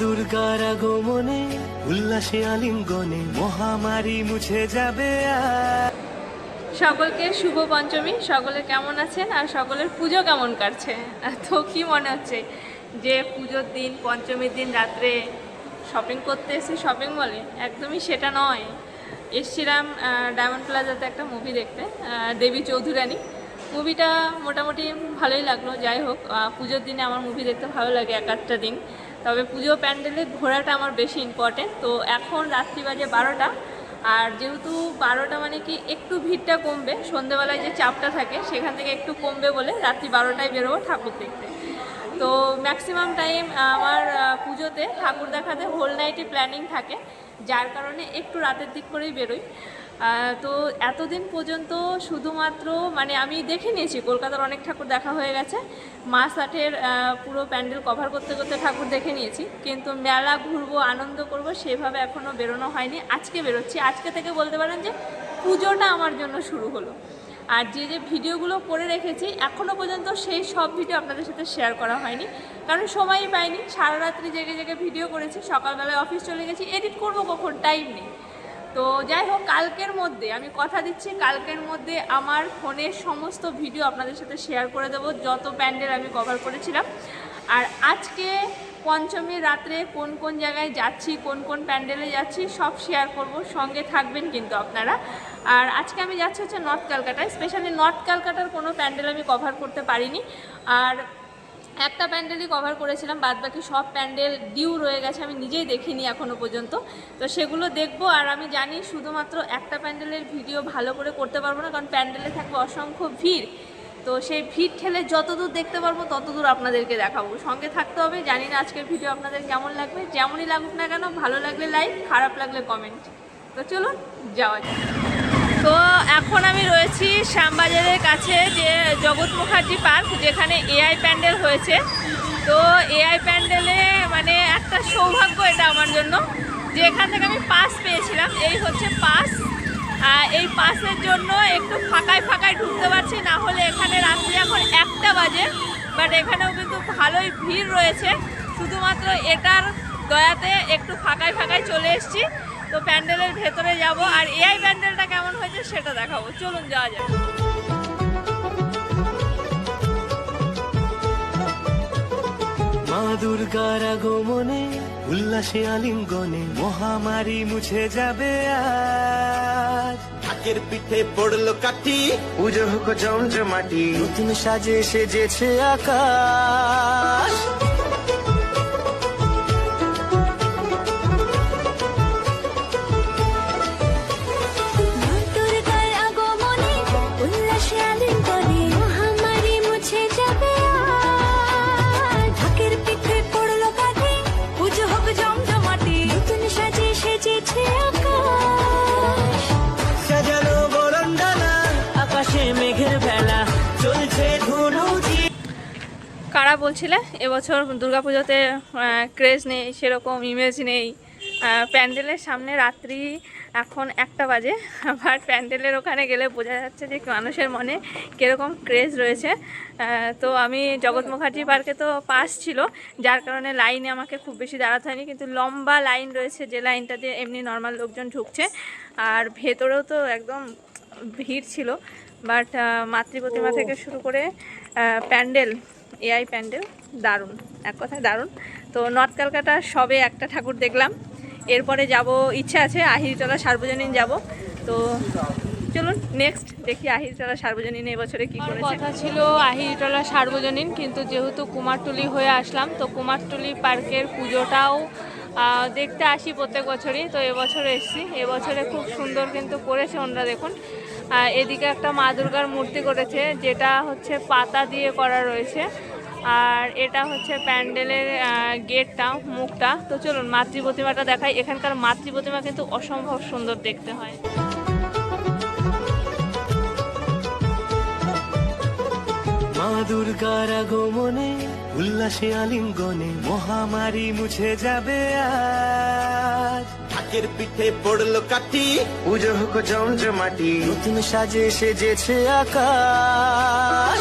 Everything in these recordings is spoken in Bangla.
দুর্গার আগমনে, উল্লাসে আলিঙ্গনে মহামারী মুছে যাবে আর। সকলকে শুভ পঞ্চমী, সকলে কেমন আছেন আর সকলের পুজো কেমন কাটছে? তো কি মনে হচ্ছে যে পুজোর দিন, পঞ্চমীর দিন রাত্রে শপিং করতে এসে শপিং মলে একদমই সেটা নয়। এসছিলাম ডায়মন্ড প্লাজাতে একটা মুভি দেখতে দেবী চৌধুরানী। মুভিটা মোটামুটি ভালোই লাগল, যাই হোক পুজোর দিনে আমার মুভি দেখতে ভালো লাগে এক আধটা দিন। তবে পুজো প্যান্ডেলে ঘোরাটা আমার বেশি ইম্পর্টেন্ট তো এখন রাত্রি বাজে বারোটা, আর যেহেতু বারোটা মানে কি একটু ভিড়টা কমবে, সন্ধেবেলায় যে চাপটা থাকে সেখান থেকে একটু কমবে বলে রাত্রি বারোটায় বেরোবো ঠাকুর দেখতে। তো ম্যাক্সিমাম টাইম আমার পুজোতে ঠাকুর দেখাতে হোল নাইটই প্ল্যানিং থাকে, যার কারণে একটু রাতের দিক করেই বেরোই। তো এতদিন পর্যন্ত শুধুমাত্র মানে আমি দেখে নিয়েছি, কলকাতার অনেক ঠাকুর দেখা হয়ে গেছে। মাস আটের পুরো প্যান্ডেল কভার করতে করতে ঠাকুর দেখে নিয়েছি। কিন্তু মেলা ঘুরবো, আনন্দ করব, সেভাবে এখনও বেরোনো হয়নি। আজকে বেরোচ্ছি। আজকে থেকে বলতে পারেন যে, পুজোটা আমার জন্য শুরু হলো। আর যে যে ভিডিওগুলো করে রেখেছি এখনও পর্যন্ত সেই সব ভিডিও আপনাদের সাথে শেয়ার করা হয়নি। কারণ সময়ই পাইনি। সারা রাত্রি জেগে জেগে ভিডিও করেছি। সকালবেলায় অফিস চলে গেছি। এডিট করব কখন? টাইম নেই। তো যাই হোক, কালকের মধ্যে, আমি কথা দিচ্ছি, কালকের মধ্যে আমার ফোনের সমস্ত ভিডিও আপনাদের সাথে শেয়ার করে দেবো, যত প্যান্ডেল আমি কভার করেছিলাম। আর আজকে পঞ্চমীর রাত্রে কোন কোন জায়গায় যাচ্ছি, কোন কোন প্যান্ডেলে যাচ্ছি, সব শেয়ার করব, সঙ্গে থাকবেন কিন্তু আপনারা। আর আজকে আমি যাচ্ছি হচ্ছে নর্থ ক্যালকাটায় স্পেশালি নর্থ ক্যালকাটার কোনো প্যান্ডেল আমি কভার করতে পারিনি। আর একটা প্যান্ডেলই কভার করেছিলাম বাদ বাকি সব প্যান্ডেল ডিউ রয়ে গেছে, আমি নিজেই দেখিনি এখনও পর্যন্ত। তো সেগুলো দেখব, আর আমি জানি শুধুমাত্র একটা প্যান্ডেলের ভিডিও ভালো করে করতে পারব না, কারণ প্যান্ডেলে থাকবে অসংখ্য ভিড়। তো সেই ভিড় ঠেলে যতদূর দেখতে পারব, ততদূর আপনাদেরকে দেখাবো। সঙ্গে থাকতে হবে, জানি না আজকের ভিডিও আপনাদের কেমন লাগবে, যেমনই লাগুক না কেন, ভালো লাগলে লাইক খারাপ লাগলে কমেন্ট তো চলুন, যাওয়া যাক। তো এখন আমি রয়েছি শ্যামবাজারের কাছে যে জগৎ মুখার্জি পার্ক, যেখানে এআই প্যান্ডেল হয়েছে। তো এআই প্যান্ডেলে মানে একটা সৌভাগ্য এটা আমার জন্য যে এখান থেকে আমি পাস পেয়েছিলাম। এই হচ্ছে পাস। এই পাসের জন্য একটু ফাঁকায় ফাঁকায় ঢুকতে পারছি, না হলে এখানে রাত্রি এখন একটা বাজে। বাট এখানেও কিন্তু ভালোই ভিড় রয়েছে। শুধুমাত্র এটার দয়াতে একটু ফাঁকায় ফাঁকায় চলে এসেছি। তো প্যান্ডেলের ভেতরে যাব আর এআই প্যান্ডেলটা কেমন হয়েছে সেটা দেখাবো। চলুন যাওয়া যাক। মা দুর্গার আগমনে উল্লাসে আলিঙ্গনে মহামারী মুছে যাবে আর ঢাকের পিঠে পড়ল কাঠি। পুজো হোক জমজমাটি নতুন সাজে সেজেছে আকাশ। কারা বলছিলে, এবছর দুর্গাপুজোতে ক্রেজ নেই, সেরকম ইমেজ নেই। প্যান্ডেলের সামনে রাত্রি এখন একটা বাজে, আবার প্যান্ডেলের ওখানে গেলে বোঝা যাচ্ছে যে মানুষের মনে কীরকম ক্রেজ রয়েছে। তো আমি জগৎ মুখার্জি পার্কে তো পাস ছিল, যার কারণে লাইনে আমাকে খুব বেশি দাঁড়াতে হয়নি, কিন্তু লম্বা লাইন রয়েছে যে লাইনটা দিয়ে এমনি নর্মাল লোকজন ঢুকছে, আর ভেতরেও তো একদম ভিড় ছিল। বাট মাতৃ প্রতিমা থেকে শুরু করে প্যান্ডেল এআই প্যান্ডেল দারুণ এক কথায় দারুণ। তো নর্থ ক্যালকাটা সবে একটা ঠাকুর দেখলাম। এরপরে যাব ইচ্ছা আছে আহিরিতলা সার্বজনীন যাব। তো চলুন নেক্সট দেখি আহিরিতলা সার্বজনীন এবছরে কি করেছে। কথা ছিল আহিরিতলা সার্বজনীন কিন্তু যেহেতু কুমারটুলি হয়ে আসলাম তো কুমারটুলি পার্কের পুজোটাও দেখতে আসি প্রত্যেক বছরই। তো এবছর এসেছি। এবছরে খুব সুন্দর কিন্তু করেছে ওনারা দেখুন। এদিকে একটা মা দুর্গার মূর্তি করেছে, যেটা হচ্ছে পাতা দিয়ে করা রয়েছে। আর এটা হচ্ছে প্যান্ডেলের গেটটা, মুখটা। তো চলুন, মাতৃ প্রতিমাটা দেখাই। এখানকার মাতৃ প্রতিমা কিন্তু অসম্ভব সুন্দর দেখতে হয়। মা দুর্গার আগমনে, উল্লাসে আলিঙ্গনে মহামারী মুছে যাবে আর ঢাকের পিঠে পড়ল কাঠি। পুজো হোক জমজমাটি নতুন সাজে সেজেছে আকাশ।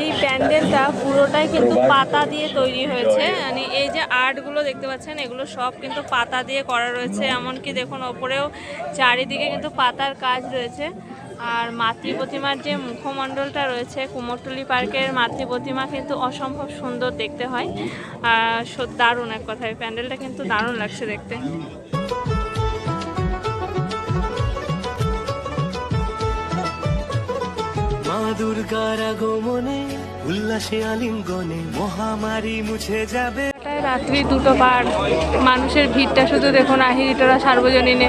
এই প্যান্ডেল প্যান্ডেলটা পুরোটাই কিন্তু পাতা দিয়ে তৈরি হয়েছে। মানে এই যে আর্টগুলো দেখতে পাচ্ছেন এগুলো সব কিন্তু পাতা দিয়ে করা রয়েছে। এমনকি দেখুন ওপরেও চারিদিকে কিন্তু পাতার কাজ রয়েছে। আর মাতৃ প্রতিমার যে মুখমণ্ডলটা রয়েছে কুমোরটুলি পার্কের মাতৃ প্রতিমা কিন্তু অসম্ভব সুন্দর দেখতে হয়। আর সত্যি দারুণ এক কথায় প্যান্ডেলটা কিন্তু দারুণ লাগছে দেখতে। মা দুর্গার আগমনে উল্লাসে আলিঙ্গনে মহামারী মুছে যাবে। রাত্রি দুটো পার। মানুষের ভিড়টা শুধু দেখুন আহিরিটোরা সার্বজনীনে।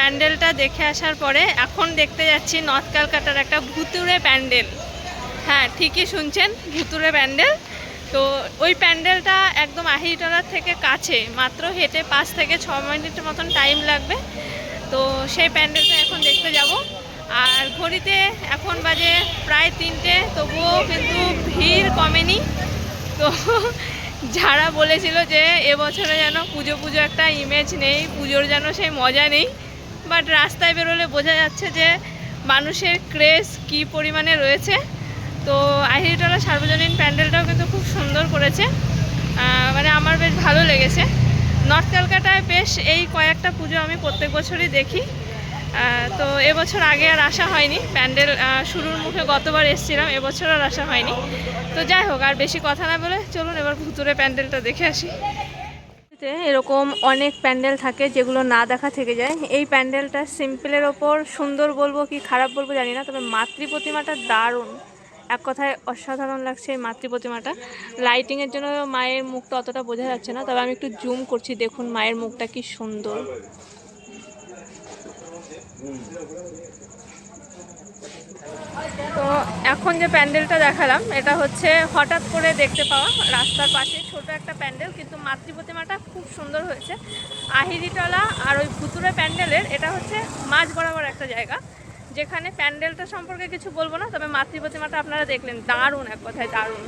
প্যান্ডেলটা দেখে আসার পরে এখন দেখতে যাচ্ছি নর্থ ক্যালকাটার একটা ভুতুরে প্যান্ডেল। হ্যাঁ ঠিকই শুনছেন ভুতুরে প্যান্ডেল। তো ওই প্যান্ডেলটা একদম আহিরিটোলার থেকে কাছে, মাত্র হেঁটে পাঁচ থেকে ছ মিনিটের মতন টাইম লাগবে। তো সেই প্যান্ডেলটা এখন দেখতে যাব। আর ঘড়িতে এখন বাজে প্রায় তিনটে, তবুও কিন্তু ভিড় কমেনি। তো যারা বলেছিল যে এবছরে যেন পুজো পুজো একটা ইমেজ নেই, পুজোর যেন সেই মজা নেই বাট রাস্তায় বেরোলে বোঝা যাচ্ছে যে মানুষের ক্রেজ কী পরিমাণে রয়েছে। তো আহিরিটোলা সার্বজনীন প্যান্ডেলটাও কিন্তু খুব সুন্দর করেছে। মানে আমার বেশ ভালো লেগেছে। নর্থ ক্যালকাটায় বেশ এই কয়েকটা পুজো আমি প্রত্যেক বছরই দেখি। তো এবছর আগে আর আসা হয়নি। প্যান্ডেল শুরুর মুখে গতবার এসেছিলাম, এবছর আর আসা হয়নি। তো যাই হোক, আর বেশি কথা না বলে চলুন এবার ভুতুরে প্যান্ডেলটা দেখে আসি। এরকম অনেক প্যান্ডেল থাকে যেগুলো না দেখা থেকে যায়। এই প্যান্ডেলটা সিম্পলের ওপর সুন্দর বলব কি খারাপ বলব জানি না, তবে মাতৃ প্রতিমাটা দারুণ। এক কথায় অসাধারণ লাগছে এই মাতৃ প্রতিমাটা। লাইটিংয়ের জন্য মায়ের মুখটা অতটা বোঝা যাচ্ছে না, তবে আমি একটু জুম করছি, দেখুন মায়ের মুখটা কি সুন্দর। তো এখন যে প্যান্ডেলটা দেখালাম, এটা হচ্ছে হঠাৎ করে দেখতে পাওয়া রাস্তার পাশে ছোট একটা প্যান্ডেল, কিন্তু মাতৃ প্রতিমাটা খুব সুন্দর হয়েছে। আহিরিটলা আর ওই ভুতুরে প্যান্ডেলের, এটা হচ্ছে মাঝ বরাবর একটা জায়গা, যেখানে প্যান্ডেলটা সম্পর্কে কিছু বলব না, তবে মাতৃ প্রতিমাটা আপনারা দেখলেন, দারুণ, এক কথায় দারুণ।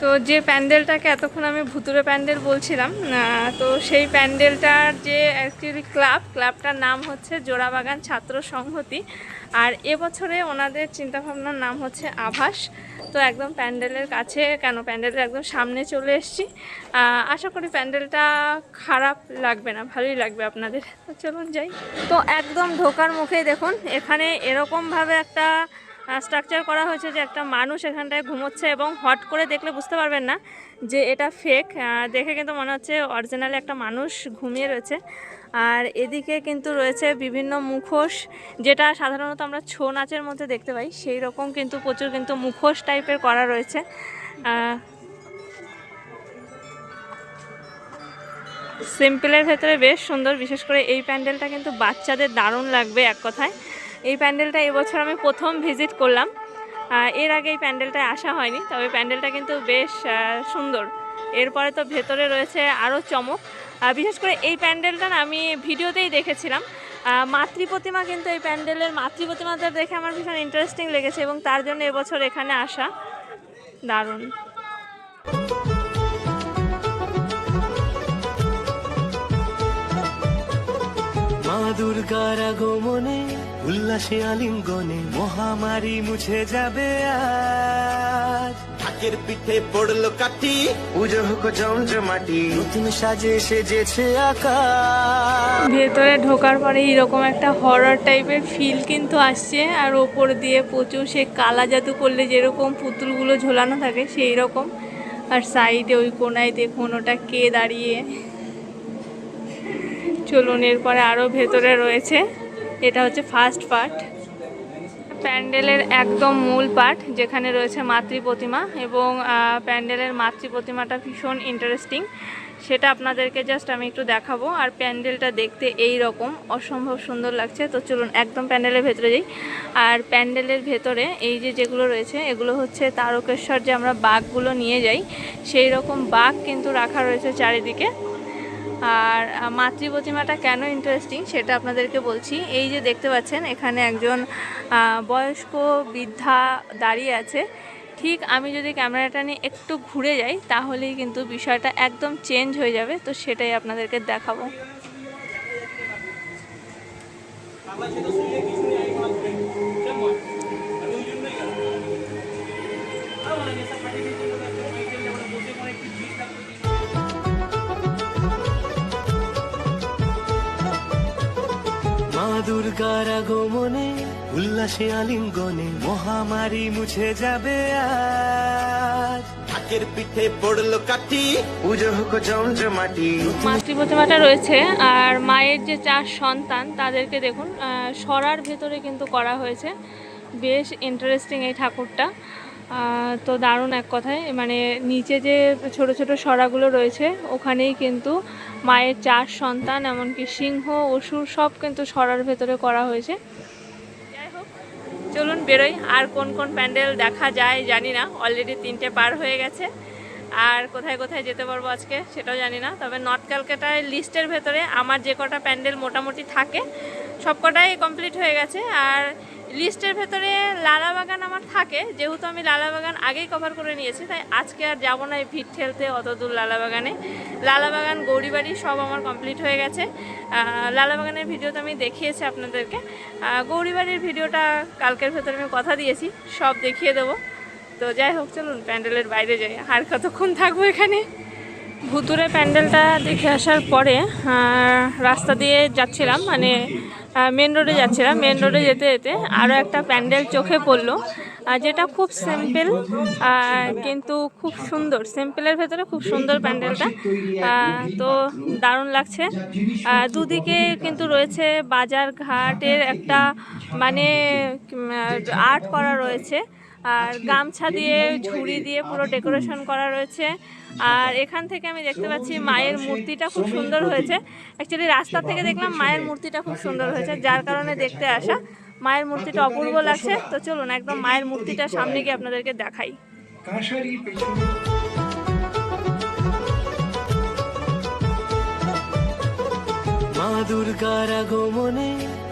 তো যে প্যান্ডেলটাকে এতক্ষণ আমি ভুতুরে প্যান্ডেল বলছিলাম তো সেই প্যান্ডেলটার যে অ্যাকচুয়ালি ক্লাব ক্লাবটার নাম হচ্ছে জোড়াবাগান ছাত্র সংহতি। আর এবছরে ওনাদের চিন্তাভাবনার নাম হচ্ছে আভাস। তো একদম প্যান্ডেলের কাছে, কেন প্যান্ডেলের একদম সামনে চলে এসছি। আশা করি প্যান্ডেলটা খারাপ লাগবে না, ভালোই লাগবে আপনাদের। চলুন যাই। তো একদম ঢোকার মুখে দেখুন, এখানে এরকমভাবে একটা স্ট্রাকচার করা হয়েছে যে একটা মানুষ এখানটায় ঘুমোচ্ছে এবং হট করে দেখলে বুঝতে পারবেন না যে এটা ফেক দেখে কিন্তু মনে হচ্ছে অরিজিনালি একটা মানুষ ঘুমিয়ে রয়েছে। আর এদিকে কিন্তু রয়েছে বিভিন্ন মুখোশ, যেটা সাধারণত আমরা ছৌ নাচের মধ্যে দেখতে পাই। সেই রকম কিন্তু প্রচুর কিন্তু মুখোশ টাইপের করা রয়েছে। সিম্পলের ভেতরে বেশ সুন্দর, বিশেষ করে এই প্যান্ডেলটা কিন্তু বাচ্চাদের দারুণ লাগবে এক কথায়। এই প্যান্ডেলটা এবছর আমি প্রথম ভিজিট করলাম। এর আগে এই প্যান্ডেলটায় আসা হয়নি, তবে প্যান্ডেলটা কিন্তু বেশ সুন্দর। এরপরে তো ভেতরে রয়েছে আরও চমক। বিশেষ করে এই প্যান্ডেলটা আমি ভিডিওতেই দেখেছিলাম। মাতৃ প্রতিমা কিন্তু এই প্যান্ডেলের মাতৃ প্রতিমাটা দেখে আমার ভীষণ ইন্টারেস্টিং লেগেছে এবং তার জন্য এবছর এখানে আসা দারুণ। মা দুর্গার আগমনে উল্লাসে আলিঙ্গনে মহামারী মুছে যাবে আজ। ঢাকের পিঠে পড়ল কাঠি। পুজো হোক জমজমাটি নতুন সাজে সেজেছে আকাশ। ভেতরে ঢোকার পরে এরকম একটা হরর টাইপের ফিল কিন্তু আসছে আর ওপর দিয়ে প্রচুর সে কালা জাদু করলে যেরকম পুতুলগুলো ঝোলানো থাকে সেই রকম। আর সাইডে ওই কোনায় দেখুন ওটা কে দাঁড়িয়ে। চলুন এরপরে আরও ভেতরে রয়েছে। এটা হচ্ছে ফার্স্ট পার্ট প্যান্ডেলের একদম মূল পার্ট যেখানে রয়েছে মাতৃ প্রতিমা এবং প্যান্ডেলের মাতৃ প্রতিমাটা ভীষণ ইন্টারেস্টিং সেটা আপনাদেরকে জাস্ট আমি একটু দেখাবো। আর প্যান্ডেলটা দেখতে এই রকম, অসম্ভব সুন্দর লাগছে। তো চলুন, একদম প্যান্ডেলের ভেতরে যাই। আর প্যান্ডেলের ভেতরে এই যে যেগুলো রয়েছে, এগুলো হচ্ছে তারকেশ্বর যে আমরা বাঘগুলো নিয়ে যাই, সেই রকম বাঘ কিন্তু রাখা রয়েছে চারিদিকে। আর মাতৃ প্রতিমাটা কেন ইন্টারেস্টিং সেটা আপনাদেরকে বলছি। এই যে দেখতে পাচ্ছেন, এখানে একজন বয়স্ক বৃদ্ধা দাঁড়িয়ে আছে। ঠিক আমি যদি ক্যামেরাটা নিয়ে একটু ঘুরে যাই, তাহলেই কিন্তু বিষয়টা একদম চেঞ্জ হয়ে যাবে। তো সেটাই আপনাদেরকে দেখাবো। দুর্গার আগমনে উল্লাসে আলিঙ্গনে মহামারী মুছে যাবে আজ। ঢাকের পিঠে পড়ল কাঠি। পুজো হোক জমজমাটি মাতৃ প্রতিমাটা রয়েছে আর মায়ের যে চার সন্তান তাদেরকে দেখুন আহ, সরার ভেতরে কিন্তু করা হয়েছে। বেশ ইন্টারেস্টিং এই ঠাকুরটা। তো দারুণ এক কথায়। মানে নিচে যে ছোট ছোট সরাগুলো রয়েছে, ওখানেই কিন্তু মায়ের চার সন্তান, এমনকি সিংহ, অসুর সব কিন্তু সরার ভেতরে করা হয়েছে। যাই হোক, চলুন বেরোই। আর কোন কোন প্যান্ডেল দেখা যায় জানি না অলরেডি তিনটে পার হয়ে গেছে। আর কোথায় কোথায় যেতে পারব আজকে সেটাও জানি না, তবে নর্থ ক্যালকাটায় লিস্টের ভেতরে আমার যে কটা প্যান্ডেল মোটামুটি থাকে সব কটাই কমপ্লিট হয়ে গেছে। আর লিস্টের ভেতরে লালা বাগান আমার থাকে। যেহেতু আমি লালা বাগান আগেই কভার করে নিয়েছি, তাই আজকে আর যাব না ভিড় ঠেলতে অত দূর লালাবাগানে লালাবাগান গৌরীবাড়ি সব আমার কমপ্লিট হয়ে গেছে। লালা বাগানের ভিডিও তো আমি দেখিয়েছি আপনাদেরকে। গৌরীবাড়ির ভিডিওটা কালকের ভেতরে আমি কথা দিয়েছি, সব দেখিয়ে দেবো। তো যাই হোক, চলুন, প্যান্ডেলের বাইরে যাই। আর কতক্ষণ থাকব এখানে? ভুতুরে প্যান্ডেলটা দেখে আসার পরে রাস্তা দিয়ে যাচ্ছিলাম। মানে মেন রোডে যাচ্ছিলাম। মেন রোডে যেতে যেতে আরও একটা প্যান্ডেল চোখে পড়ল। যেটা খুব সিম্পল কিন্তু খুব সুন্দর। সিম্পলের ভেতরে খুব সুন্দর প্যান্ডেলটা। তো দারুণ লাগছে। দুদিকে কিন্তু রয়েছে বাজার ঘাটের একটা মানে আর্ট করা রয়েছে। আর গামছা দিয়ে ঝুড়ি দিয়ে পুরো ডেকোরেশন করা রয়েছে। আর এখান থেকে আমি দেখতে পাচ্ছি মায়ের মূর্তিটা খুব সুন্দর হয়েছে। অ্যাকচুয়ালি রাস্তা থেকে দেখলাম মায়ের মূর্তিটা খুব সুন্দর হয়েছে যার কারণে দেখতে আসা। মায়ের মূর্তিটা অপূর্ব লাগছে। তো চলুন একদম মায়ের মূর্তিটা সামনে গিয়ে আপনাদেরকে দেখাই। মা দুর্গার আগমনে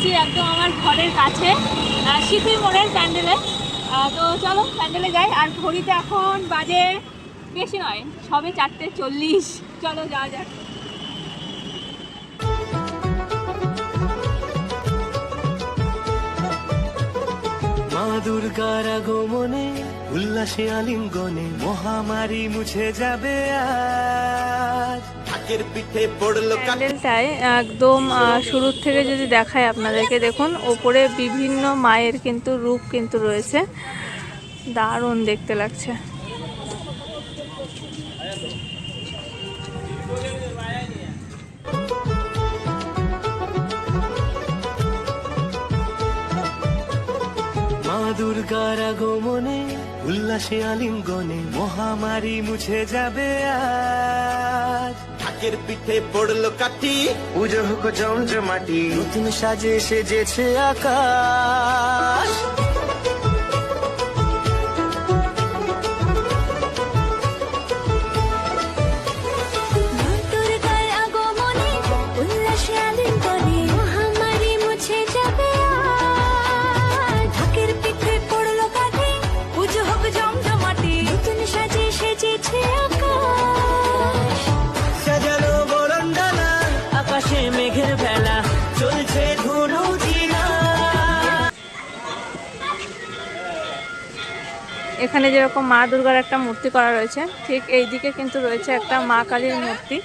এসেছি একদম আমার ঘরের কাছে শীতের মোড়ের প্যান্ডেলে। তো চলো প্যান্ডেলে যাই। আর ঘড়িতে এখন বাজে বেশি নয়, সবে চারটে চল্লিশ। চলো যাওয়া যাক। মা দুর্গার আগমনে, উল্লাসে আলিঙ্গনে মহামারী মুছে যাবে আজ। প্যান্ডেলটায় একদম আহ, শুরুর থেকে যদি দেখায় আপনাদেরকে দেখুন ওপরে বিভিন্ন মায়ের কিন্তু রূপ কিন্তু রয়েছে। দারুণ দেখতে লাগছে। মা দুর্গার আগমনে উল্লাসে আলিঙ্গনে মহামারী মুছে যাবে আজ। ঢাকের পিঠে পড়ল কাঠি। পুজো হোক জমজমাটি নতুন সাজে সেজেছে আকাশ। এখানে যেরকম মা দুর্গার একটা মূর্তি করা রয়েছে ঠিক এই দিকে কিন্তু রয়েছে একটা মা কালীর মূর্তি।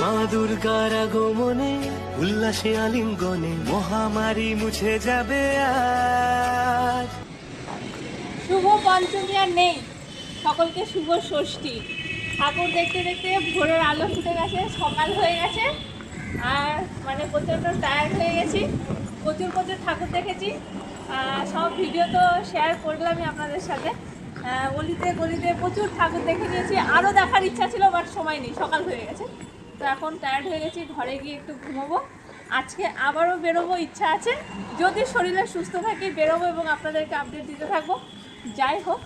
মা দুর্গার আগমনে উল্লাসে আলিঙ্গনে মহামারী মুছে যাবে আজ। শুভ পঞ্চমী আর নেই। সকলকে শুভ ষষ্ঠী। ঠাকুর দেখতে দেখতে ভোরের আলো ফুটে গেছে, সকাল হয়ে গেছে। আর মানে প্রচণ্ড টায়ার্ড হয়ে গেছি। প্রচুর প্রচুর ঠাকুর দেখেছি। সব ভিডিও তো শেয়ার করলামই আপনাদের সাথে। গলিতে গলিতে প্রচুর ঠাকুর দেখে নিয়েছি। আরও দেখার ইচ্ছা ছিল বাট সময় নেই, সকাল হয়ে গেছে। তো এখন টায়ার্ড হয়ে গেছি, ঘরে গিয়ে একটু ঘুমোবো। আজকে আবারও বেরোবো, ইচ্ছা আছে। যদি শরীরে সুস্থ থাকি, বেরোবো এবং আপনাদেরকে আপডেট দিতে থাকব। যাই হোক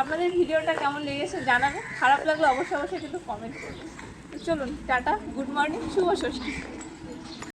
আপনাদের ভিডিওটা কেমন লেগেছে জানাবেন? খারাপ লাগলে অবশ্যই অবশ্যই কিন্তু কমেন্ট করবেন। চলুন, টাটা গুড মর্নিং শুভ ষষ্ঠী